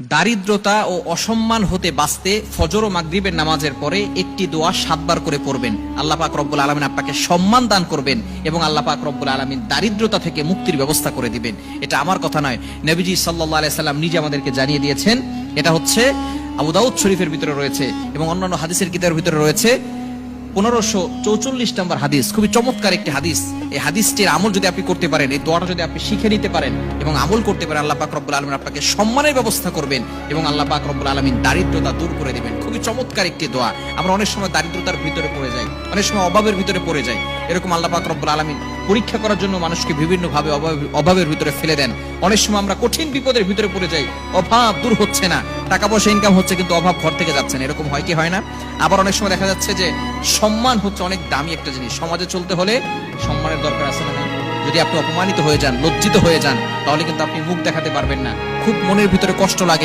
দারিদ্রতা ও অসম্মান হতে বাঁচতে ফজর ও মাগরিবের নামাজের পরে একটি দোয়া সাতবার করে পড়বেন। আল্লাহ পাক রব্বুল আলমিন আপনাকে সম্মান দান করবেন এবং আল্লাহ পাক রব্বুল আলমিন দারিদ্রতা থেকে মুক্তির ব্যবস্থা করে দিবেন। এটা আমার কথা নয়, নবীজি সাল্লাহ আলাইসাল্লাম নিজে আমাদেরকে জানিয়ে দিয়েছেন। এটা হচ্ছে আবু দাউদ শরীফের ভিতরে রয়েছে এবং অন্যান্য হাদিসের কিতাবের ভিতরে রয়েছে। পনেরোশো চৌচল্লিশ নম্বর হাদিস, খুবই চমৎকার একটি হাদিস। এই হাদিসটির আমল যদি আপনি করতে পারেন, এই দোয়াটা যদি আপনি শিখে নিতে পারেন এবং আমল করতে পারেন, আল্লাহ পাক রব্বুল আলমিন আপনাকে সম্মানের ব্যবস্থা করবেন এবং আল্লাহ পাক রব্বুল আলমিন দারিদ্রতা দূর করে দিবেন। খুবই চমৎকার একটি দোয়া। আমরা অনেক সময় দারিদ্রতার ভিতরে পড়ে যাই, অনেক সময় অভাবের ভিতরে পড়ে যাই। এরকম আল্লাহ পাক রব্বুল আলমিন পরীক্ষা করার জন্য মানুষকে বিভিন্ন ভাবে অভাবের ভিতরে ফেলে দেন। অনেক সময় আমরা কঠিন বিপদের ভিতরে পড়ে যাই, অভাব দূর হচ্ছে না। টাকা পয়সা ইনকাম হচ্ছে কিন্তু অভাব ঘর থেকে যাচ্ছে এরকম হয় কি হয় না? আবার অনেক সময় দেখা যাচ্ছে যে সম্মান হচ্ছে অনেক দামি একটা জিনিস। সমাজে চলতে হলে সম্মানের দরকার আছে না যদি আপনি অপমানিত হয়ে যান, লজ্জিত হয়ে যান, তাহলে কিন্তু আপনি মুখ দেখাতে পারবেন না। খুব মনের ভিতরে কষ্ট লাগে।